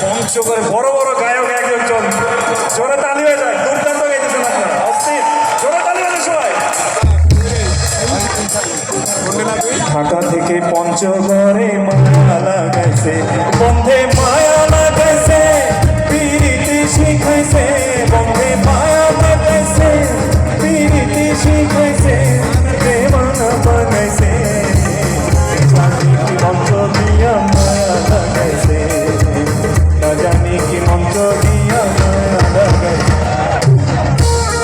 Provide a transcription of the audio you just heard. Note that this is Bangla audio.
পঞ্চ করে বড় বড় গায়ক একজন জোরে তালি হয়ে যায় দুর্দান্ত গাইতেছেন তালি ঢাকা থেকে পঞ্চগড়ে মালা লাগাইছে বন্ধে যদি